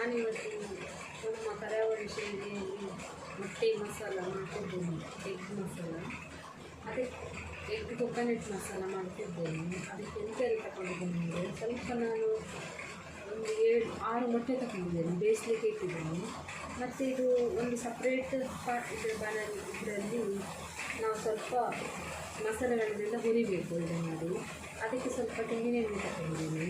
ನಾನಿವತ್ತು ನಮ್ಮ ಕರಾವಳಿ ಶೈಲಿಯಲ್ಲಿ ಮೊಟ್ಟೆ ಮಸಾಲ ಮಾಡ್ತಿದ್ದೇನೆ. ಎಗ್ ಮಸಾಲ. ಅದಕ್ಕೆ ಎಗ್ ಕೊಕೊನಟ್ ಮಸಾಲ ಮಾಡ್ತಿದ್ದೇನೆ. ಅದಕ್ಕೆ ಎಂತೆಲ್ಲ ತಗೊಂಡಿದ್ದೇನೆ ಅಂದರೆ ಸ್ವಲ್ಪ ನಾನು ಒಂದು ಏಳು, ಆರು ಮೊಟ್ಟೆ ತಗೊಂಡಿದ್ದೇನೆ, ಬೇಯಿಸ್ಲಿಕ್ಕೆ ಇಟ್ಟಿದ್ದೇನೆ. ಮತ್ತು ಇದು ಒಂದು ಸಪ್ರೇಟ್ ಪಾಟ್ ಇದು ಬನಲ್ ಇದರಲ್ಲಿ ನಾವು ಸ್ವಲ್ಪ ಮಸಾಲೆಗಳನ್ನೆಲ್ಲ ಹುರಿಬೇಕು ಇದನ್ನು ಅದಕ್ಕೆ ಸ್ವಲ್ಪ ತೆಂಗಿನೆಣ್ಣೆ ತಗೊಂಡಿದ್ದೇನೆ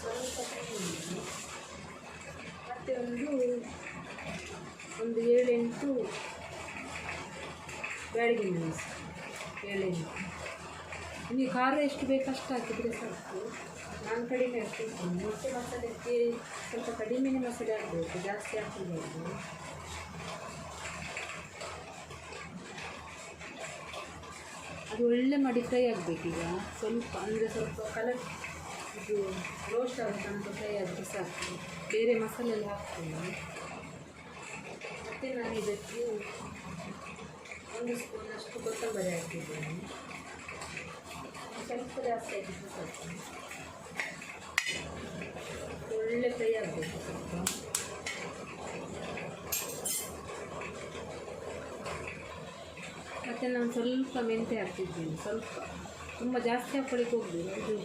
ಸ್ವಲ್ಪ ತೆಂಗಿನೆಣ್ಣೆ ಮತ್ತು ಒಂದು ಒಂದು ಏಳೆಂಟು ಬ್ಯಾಡಗಿ ಮೆಣಸು ಏಳೆಂಟು ನೀವು ಖಾರ ಎಷ್ಟು ಬೇಕು ಅಷ್ಟು ಹಾಕಿದರೆ ಸಾಕು. ನಾನು ಕಡಿಮೆ ಹಾಕ್ತೀನಿ ಮೊಟ್ಟೆ ಮಸಾಲೆಗೆ ಸ್ವಲ್ಪ ಕಡಿಮೆನೇ ಮಸಾಲೆ ಹಾಕಬೇಕು, ಜಾಸ್ತಿ ಹಾಕಬಾರ್ದು ಅದು ಒಳ್ಳೆ ಮಾಡಿ ಫ್ರೈ ಆಗಬೇಕೀಗ ಸ್ವಲ್ಪ, ಅಂದರೆ ಸ್ವಲ್ಪ ಕಲರ್, ಇದು ರೋಸ್ಟ್ ಆಗೋ ತನಕ ಫ್ರೈ ಆದರೆ ಸಾಕು. ಬೇರೆ ಮಸಾಲೆ ಎಲ್ಲ ಹಾಕ್ತೀನಿ. ಮತ್ತು ನಾನು ಇದಕ್ಕೆ ಒಂದು ಸ್ಪೂನಷ್ಟು ಕೊತ್ತಂಬರಿ ಹಾಕಿದ್ದೇನೆ ಸ್ವಲ್ಪ ಜಾಸ್ತಿ ಹಾಕಿದ್ರೆ ಸ್ವಲ್ಪ ಒಳ್ಳೆ ಫ್ರೈ ಆಗಬೇಕು ಸ್ವಲ್ಪ ಮತ್ತು ನಾನು ಸ್ವಲ್ಪ ಮೆಂತೆ ಹಾಕ್ತಿದ್ದೀನಿ, ಸ್ವಲ್ಪ. ತುಂಬ ಜಾಸ್ತಿ ಹಾಕ್ಕೊಳ್ಳಿಕ್ಕೆ ಹೋಗ್ಬೇಡಿ, ಇದು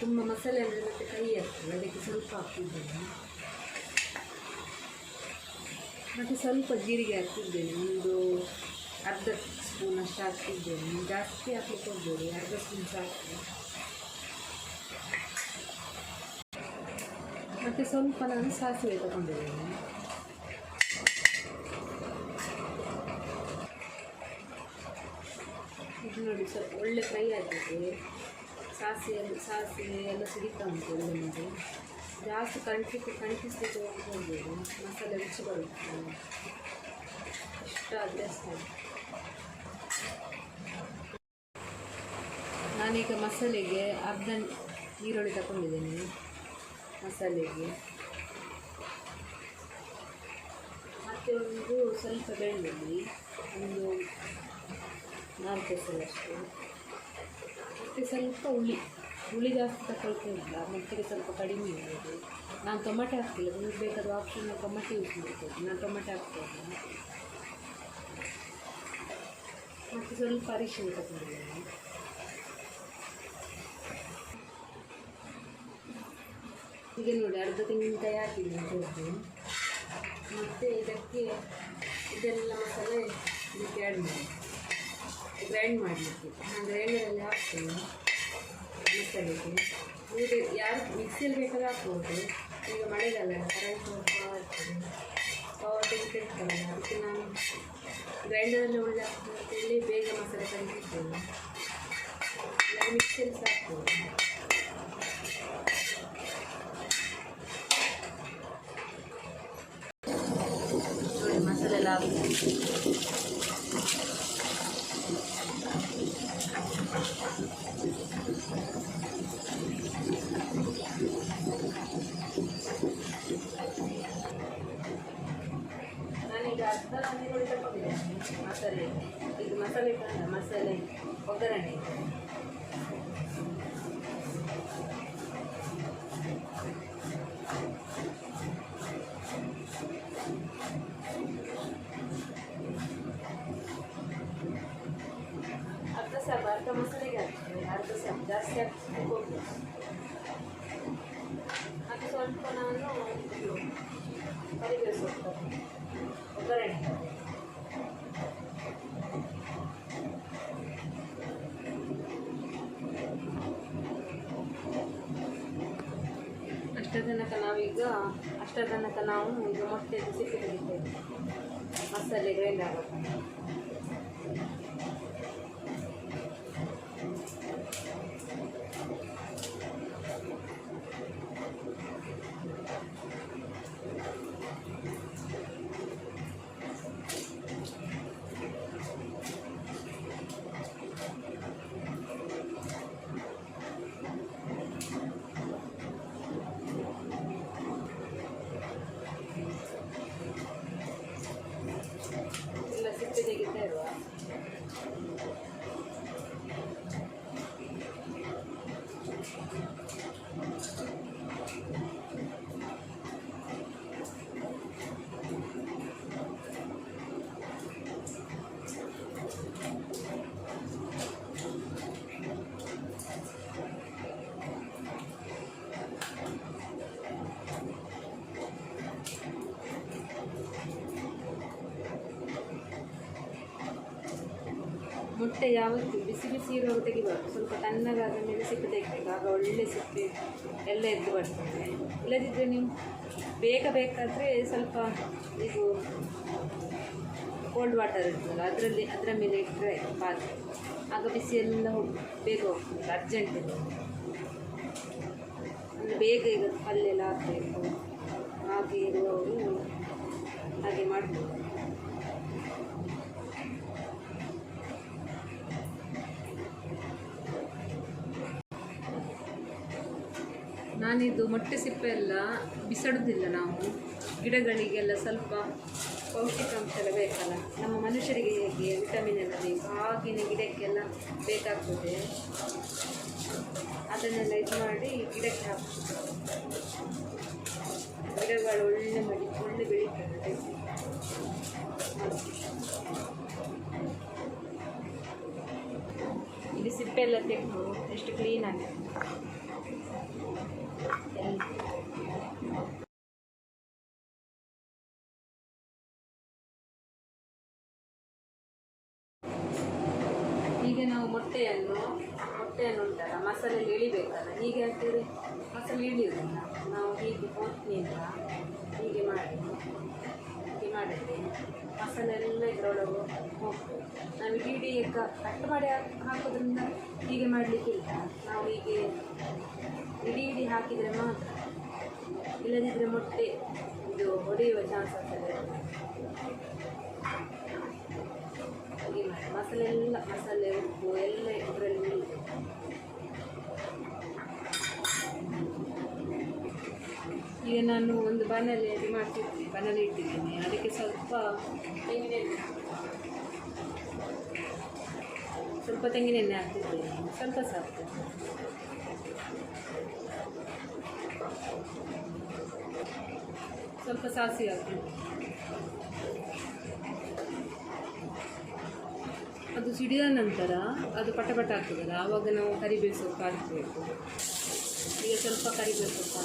ತುಂಬ ಮಸಾಲೆ ಅಂದರೆ ಮತ್ತೆ ಕೈ ಆಗ್ತದೆ ಅದಕ್ಕೆ ಸ್ವಲ್ಪ ಹಾಕ್ತಿದ್ದೇನೆ. ಮತ್ತು ಸ್ವಲ್ಪ ಜೀರಿಗೆ ಹಾಕ್ತಿದ್ದೇನೆ ಒಂದು ಅರ್ಧ ಸ್ಪೂನ್ ಅಷ್ಟು ಹಾಕ್ತಿದ್ದೇನೆ ಜಾಸ್ತಿ ಹಾಕ್ಲಿಕ್ಕೆ ಹೋಗ್ಬೋದು ಅರ್ಧ ಸ್ಪೂನ್ ಸಾಕು. ಮತ್ತು ಸ್ವಲ್ಪ ನಾನು ಸಾಸಿವೆ ತಗೊಂಡಿದ್ದೇನೆ. ಇದು ನೋಡಿ ಸ್ವಲ್ಪ ಒಳ್ಳೆ ಫ್ರೈ ಆಗಿದೆ. ಸಾಸಿವೆ ಸಾಸಿವೆ ಎಲ್ಲ ಸಿಗುತ್ತಾ ಉಂಟು ಒಳ್ಳೆ ಮಾಡಿ ಜಾಸ್ತಿ ಕಣ್ಲಿಕ್ಕೆ ಕಣ್ಕಿಸ್ಲಿಕ್ಕೆ ಹೋಗ್ಬೋದು ಮಸಾಲೆ ರುಚಿ ಬರುತ್ತೆ ಇಷ್ಟ ಆದರೆ ಸಾಕು ನಾನೀಗ ಮಸಾಲೆಗೆ ಅರ್ಧ ಈರುಳ್ಳಿ ತಗೊಂಡಿದ್ದೇನೆ. ಮಸಾಲೆಗೆ. ಮತ್ತು ಒಂದು ಸ್ವಲ್ಪ ಬೆಳ್ಳುಳ್ಳಿ, ಒಂದು ನಾಲ್ಕು ಹೆಸರಷ್ಟು ಮತ್ತು ಸ್ವಲ್ಪ ಹುಳಿ. ಹುಳಿ ಜಾಸ್ತಿ ತಗೊಳ್ತಿಲ್ಲ ಮಟ್ಟಿಗೆ ಸ್ವಲ್ಪ ಕಡಿಮೆ ಇರ್ಬೋದು. ನಾನು ಟೊಮೆಟೊ ಹಾಕ್ತಿಲ್ಲ ನಿಮಗೆ ಬೇಕಾದ ಆಪ್ಷನ್ ಟೊಮೆಟೊ ಯೂಸ್ ಮಾಡ್ಬೋದು ನಾನು ಟೊಮೆಟೊ ಹಾಕ್ತೇನೆ ಮತ್ತು ಸ್ವಲ್ಪ ಅರಿಶಿನ ತಗೊಂಡಿದ್ದೀನಿ ಈಗ ನೋಡಿ, ಅರ್ಧ ತೆಂಗಿನಕಾಯಿ ಹಾಕಿದ್ದೀನಿ ತುರಿದು ಮತ್ತು ಇದಕ್ಕೆ ಇದೆಲ್ಲ ಮಸಾಲೆ ಇದಕ್ಕೆ ಆ್ಯಡ್ ಮಾಡಿ. ಗ್ರೈಂಡ್ ಮಾಡಲಿಕ್ಕೆ. ನಾನು ಗ್ರೈಂಡರಲ್ಲಿ ಹಾಕ್ತೇನೆ. ಮಸಾಲೆಗೆ ನೀವು ಯಾರು ಮಿಕ್ಸಿಯಲ್ಲಿ ಬೇಕಾದ್ರೆ ಹಾಕ್ಬೋದು. ಈಗ ಮಳೆಗಾಲ ಕರೆಂಟ್ ಪವರ್ ತೆಗಿತಿರ್ತಾರಲ್ಲ ಅದಕ್ಕೆ ನಾನು ಗ್ರೈಂಡರಲ್ಲಿ ಒಳ್ಳೆ ಹಾಕ್ತೀನಿ ಅಂತೇಳಿ ಬೇಗ ಮಸಾಲೆ ಇಲ್ಲ ಮಿಕ್ಸಿಯಲ್ಲಿ ನೋಡಿ ಮಸಾಲೆ ಎಲ್ಲ ಹಾಕ್ತೀನಿ ನಾನೀಗ ಅರ್ಧ ಈರುಳ್ಳಿ ತಗೊಂಡಿದ್ದೇನೆ ಮಸಾಲೆ ಇದು ಮಸಾಲೆ ಕಾಣ ಮಸಾಲೆ ಒಗ್ಗರಣೆ ಅರ್ಧ ಸಾಕು ಅರ್ಧ ಮಸಾಲೆಗೆ ಹಾಕ್ತೇನೆ. ಅರ್ಧ ಸಾಕು ಜಾಸ್ತಿ ತನಕ ನಾವೀಗ ಅಷ್ಟದನಕ ನಾವು ಈಗ ಮೊಟ್ಟೆ ಸಿಪ್ಪೆ ತೆಗಿತೇವೆ. ಮಸಾಲೆ ಗ್ರೈಂಡ್ ಆಗುತ್ತೆ Thank ಸಿಪ್ಪೆ ಮೊಟ್ಟೆ ಯಾವತ್ತು ಬಿಸಿ ಬಿಸಿ ಇರುವಾಗ ತೆಗಿಬಾರ್ದು ಸ್ವಲ್ಪ ತಣ್ಣಗಾದ ಮೇಲೆ ಸಿಪ್ಪೆ ತೆಗಿಬೇಕು. ಆಗ ಒಳ್ಳೆ ಸಿಪ್ಪೆ ಎಲ್ಲ ಎದ್ದು ಬರ್ತದೆ. ಇಲ್ಲದಿದ್ದರೆ ನೀವು ಬೇಗ ಬೇಕಾದರೆ ಸ್ವಲ್ಪ ಇದು ಕೋಲ್ಡ್ ವಾಟರ್ ಇರ್ತದಲ್ಲ, ಅದರಲ್ಲಿ ಅದರ ಮೇಲೆ ಇಟ್ಟರೆ ಪಾತ್ರೆ. ಆಗ ಬಿಸಿ ಎಲ್ಲ ಹೋಗಿ ಬೇಗ ಹೋಗ್ತದೆ ಅರ್ಜೆಂಟ್ ಅಂದರೆ ಬೇಗ ಈಗ ಪಲ್ಯೆಲ್ಲ ಹಾಕಬೇಕು ಹಾಗೆ ಇರುವವರು ಹಾಗೆ ಮಾಡ್ಬೋದು. ನಾನಿದು ಮೊಟ್ಟೆ ಸಿಪ್ಪೆ ಎಲ್ಲ ಬಿಸಾಡೋದಿಲ್ಲ ನಾವು. ಗಿಡಗಳಿಗೆಲ್ಲ ಸ್ವಲ್ಪ ಪೌಷ್ಟಿಕಾಂಶ ಎಲ್ಲ ಬೇಕಲ್ಲ. ನಮ್ಮ ಮನುಷ್ಯರಿಗೆ ಹೇಗೆ ವಿಟಮಿನ್ ಎಲ್ಲ ಬೇಕು, ಆಗಿನ ಗಿಡಕ್ಕೆಲ್ಲ ಬೇಕಾಗ್ತದೆ. ಅದನ್ನೆಲ್ಲ ಇದು ಮಾಡಿ ಗಿಡಕ್ಕೆ ಹಾಕ್ತದೆ ಗಿಡಗಳು ಒಳ್ಳೆ ಮಾಡಿ, ಒಳ್ಳೆ ಬೆಳೀತದೆ. ಇಲ್ಲಿ ಸಿಪ್ಪೆ ಎಲ್ಲ ತೆಗೆದು ಎಷ್ಟು ಕ್ಲೀನಾಗಿ ಹೀಗೆ ನಾವು ಮೊಟ್ಟೆಯನ್ನು ಮೊಟ್ಟೆಯನ್ನು ಉಂಟಲ್ಲ, ಮಸಾಲೆಯಲ್ಲಿ ಇಳಿಬೇಕಲ್ಲ, ಹೀಗೆ ಹಾಕಿದ್ರೆ ಮಸಾಲೆ ಇಳಿಯೋದಿಲ್ಲ ನಾವು ಹೀಗೆ ಪೋಟ್ನಿಂದ ಹೀಗೆ ಮಾಡಿ. ಹೀಗೆ ಮಾಡಿದ್ರೆ ಮಸಾಲೆ ಎಲ್ಲ ಇದರೊಳಗೆ ಹೋಗ್ತದೆ. ನಾವು ಇಡೀ ಕಟ್ ಮಾಡಿ ಹಾಕ್- ಹಾಕೋದ್ರಿಂದ ಹೀಗೆ ಮಾಡಲಿಕ್ಕಿಲ್ಲ ನಾವು ಹೀಗೆ ಇಡೀ ಇಡೀ ಹಾಕಿದರೆ ಮಾತ್ರ ಇಲ್ಲದಿದ್ದರೆ ಮೊಟ್ಟೆ ಇದು ಹೊಡೆಯುವ ಚಾನ್ಸ್ ಆಗ್ತದೆ. ಹೀಗೆ ಮಾಡಿ. ಮಸಾಲೆ ಎಲ್ಲ ಮಸಾಲೆ, ಉಪ್ಪು ಎಲ್ಲ ಇದರಲ್ಲಿ ಈಗ ನಾನು ಒಂದು ಬಾಣಲೆಯಲ್ಲಿ ಮಾಡ್ತಿದ್ದೀನಿ ಬಾಣಲೆ ಇಟ್ಟಿದ್ದೀನಿ. ಅದಕ್ಕೆ ಸ್ವಲ್ಪ ತೆಂಗಿನೆಣ್ಣೆ ಸ್ವಲ್ಪ ತೆಂಗಿನೆಣ್ಣೆ ಹಾಕಿದ್ದೀನಿ ಸ್ವಲ್ಪ ಸಾಕು. ಸ್ವಲ್ಪ ಸಾಸಿವೆ ಹಾಕಿ. ಅದು ಸಿಡಿದ ನಂತರ ಅದು ಪಟ ಪಟ ಆಗ್ತದಲ್ಲ, ಆವಾಗ ನಾವು ಕರಿಬೇವು ಸೊಪ್ಪು ಈಗ ಸ್ವಲ್ಪ ಕರಿಬೇವು ಸೊಪ್ಪು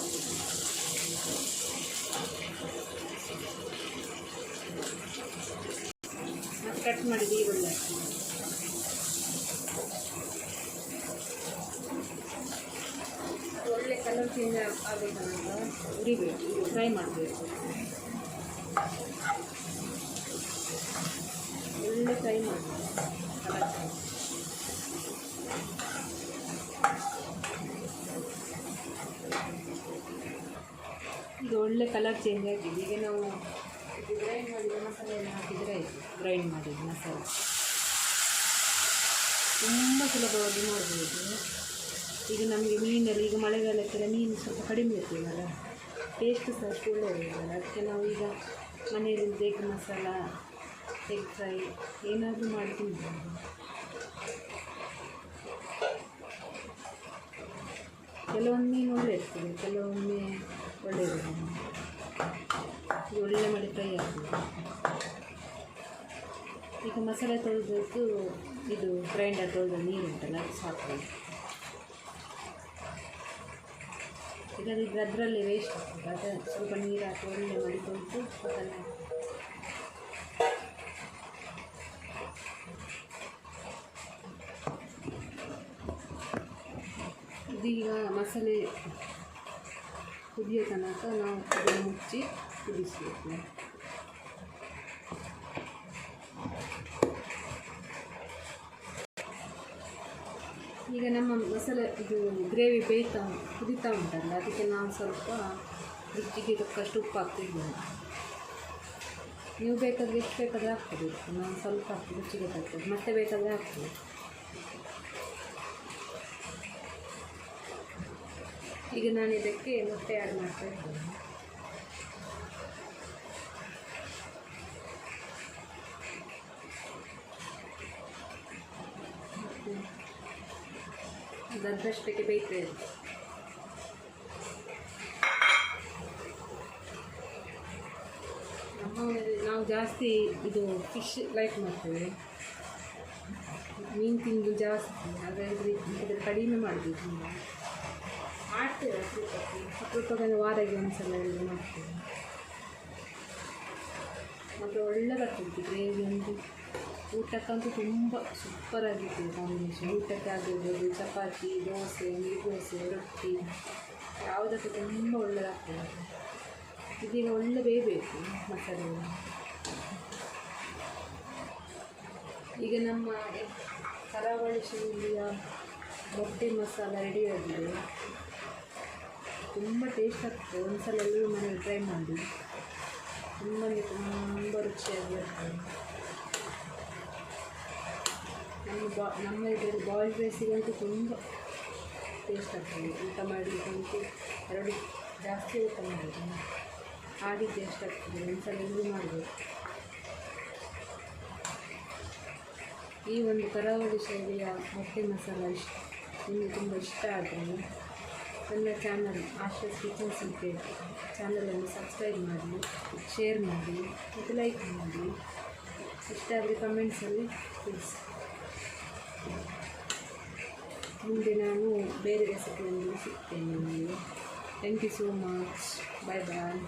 ಕಟ್ ಮಾಡಿದ ಈರುಳ್ಳಿ ಒಳ್ಳೆ ಕಲರ್ ಚೇಂಜ್ ಆಗಬೇಕಂತ ಉರಿಬೇಕು ಫ್ರೈ ಮಾಡಬೇಕು. ಒಳ್ಳೆ ಫ್ರೈ ಮಾಡಬೇಕು. ಕಲರ್ ಈಗ ಒಳ್ಳೆ ಕಲರ್ ಚೇಂಜ್ ಆಗಿದೆ ಈಗ ನಾವು ಇದು ಗ್ರೈಂಡ್ ಮಾಡಿದ ಮಸಾಲೆಯನ್ನು ಹಾಕಿದರೆ ಆಯಿತು ಗ್ರೈಂಡ್ ಮಾಡಿದ ಮಸಾಲೆ ತುಂಬ ಸುಲಭವಾಗಿ ಮಾಡ್ಬೋದು ಈಗ ನಮಗೆ ಮೀನಲ್ಲಿ ಈಗ ಮಳೆಗಾಲಕ್ಕೆಲ್ಲ ಮೀನು ಸ್ವಲ್ಪ ಕಡಿಮೆ ಇರ್ತೀವಲ್ಲ ಟೇಸ್ಟ್ ಸಹ ಅಷ್ಟು ಒಳ್ಳೆಯದಿರಲ್ಲ ಅದಕ್ಕೆ ನಾವು ಈಗ ಮನೆಯಲ್ಲಿ ಎಗ್ ಮಸಾಲ ಎಗ್ ಫ್ರೈ ಏನಾದರೂ ಮಾಡಿ ತಿನ್ಬೋದು. ಕೆಲವೊಮ್ಮೆ ಒಳ್ಳೆ ಇರ್ತದೆ ಕೆಲವೊಮ್ಮೆ ಒಳ್ಳೆ ಇರೋದಿಲ್ಲ ಇದು ಒಳ್ಳೆ ಮಾಡಿ ಫ್ರೈ ಆಗ್ತದೆ. ಈಗ ಮಸಾಲೆ ತೊಳೆದದ್ದು ಇದು ಗ್ರೈಂಡರ್ ತೊಳೆದ ನೀರು ಉಂಟಲ್ಲ ಅದು ಸಾಕು ಇದು ಅದರಲ್ಲೇ ವೇಸ್ಟ್ ಆಗ್ತದೆ. ಅದು ಸ್ವಲ್ಪ ನೀರು ಹಾಕಿ ಒಳ್ಳೆ ಮಾಡಿ ತೊಳೆದು ಅದನ್ನು ಇದೀಗ ಮಸಾಲೆ ಕುದಿಯೋ ತನಕ ನಾವು ಮುಚ್ಚಿ ಕುದಿಸಬೇಕು ಈಗ ನಮ್ಮ ಮಸಾಲೆ ಇದು ಗ್ರೇವಿ ಬೇಯ್ತಾ ಕುದೀತಾ ಉಂಟಲ್ಲ, ಅದಕ್ಕೆ ನಾವು ಸ್ವಲ್ಪ ರುಚಿಗೆ ತಕ್ಕಷ್ಟು ಉಪ್ಪು ಹಾಕ್ತಿದ್ದೇನೆ ನೀವು ಬೇಕಾದರೆ ಎಷ್ಟು ಬೇಕಾದರೆ ಹಾಕ್ಬೋದು ನಾವು ಸ್ವಲ್ಪ ರುಚಿಗೆ ತಕ್ಕದ್ದು, ಮತ್ತೆ ಬೇಕಾದರೆ ಹಾಕ್ತೀವಿ ಈಗ ನಾನು ಇದಕ್ಕೆ ಮೊಟ್ಟೆ ಆ್ಯಡ್ ಮಾಡ್ತಾ ಇದ್ದೇನೆ. ಅದಷ್ಟಕ್ಕೆ ಬೇಕೇ ಇದೆ ನಮ್ಮ ನಾವು ಜಾಸ್ತಿ ಇದು ಫಿಶ್ ಲೈಕ್ ಮಾಡ್ತೇವೆ. ಮೀನು ತಿಂದು ಜಾಸ್ತಿ ಹಾಗಾಗಿ ಇದನ್ನು ಕಡಿಮೆ ಮಾಡಬೇಕು ಮಾಡ್ತೇವೆ ವಾರಕ್ಕೆ ಒಂದು ಸಲ ಎಲ್ಲ ಮಾಡ್ತೇವೆ. ಮತ್ತು ಒಳ್ಳೆ ಬರ್ತದೆ ಗ್ರೇವಿ ಒಂದು ಊಟಕ್ಕಂತೂ ತುಂಬ ಸೂಪರಾಗಿತ್ತು ಕಾಂಬಿನೇಷನ್. ಊಟಕ್ಕೆ ಆಗಿರ್ಬೋದು ಚಪಾತಿ, ದೋಸೆ ನೀರ್ದೋಸೆ ರೊಟ್ಟಿ, ಯಾವುದಕ್ಕೂ ತುಂಬ ಒಳ್ಳೆಯದಾಗ್ತದೆ ಇದೀಗ ಒಳ್ಳೆ ಬೇಯಬೇಕು ಮಸಾಲೆ ಈಗ ನಮ್ಮ ಕರಾವಳಿ ಶೈಲಿಯ ಮೊಟ್ಟೆ ಮಸಾಲ ರೆಡಿಯಾಗಿದೆ ತುಂಬ ಟೇಸ್ಟ್ ಆಗ್ತದೆ. ಒಂದ್ಸಲ ಎಲ್ಲರೂ ಮನೇಲಿ ಟ್ರೈ ಮಾಡಿ. ತುಂಬಾ ತುಂಬ ರುಚಿಯಾಗಿರ್ತದೆ ನಮ್ಮ ಬಾ ನಮ್ಮ ಇದರಲ್ಲಿ ಬಾಯ್ಲ್ಡ್ ರೈಸಿಗಂತೂ ತುಂಬ ಟೇಸ್ಟ್ ಆಗ್ತದೆ. ಊಟ ಮಾಡಲಿಕ್ಕಂತೂ ಎರಡು ಜಾಸ್ತಿ ಊಟ ಮಾಡೋದು ಹಾಗೆ ಟೇಸ್ಟ್ ಆಗ್ತದೆ? ಒಂದ್ಸಲ ಇದು ಮಾಡಬೇಕು ಈ ಒಂದು ಕರಾವಳಿ ಶೈಲಿಯ ಮೊಟ್ಟೆ ಮಸಾಲ ಇಷ್ಟ. ನಿಮಗೆ ತುಂಬ ಇಷ್ಟ ಆದರೆ ನನ್ನ ಚಾನಲ್ ಆಶಸ್ ಕಿಚನ್ ಸೀಕ್ರೆಟ್ ಚಾನಲನ್ನು ಸಬ್ಸ್ಕ್ರೈಬ್ ಮಾಡಿ ಶೇರ್ ಮಾಡಿ, ಮತ್ತು ಲೈಕ್ ಮಾಡಿ. ಇಷ್ಟ ಆದರೆ ಕಮೆಂಟ್ಸಲ್ಲಿ ತಿಳಿಸಿ. ಮುಂದೆ ನಾನು ಬೇರೆ ರೆಸಿಪಿಯೊಂದಿಗೆ ಸಿಗ್ತೇನೆ ನಿಮಗೆ thank you so much bye bye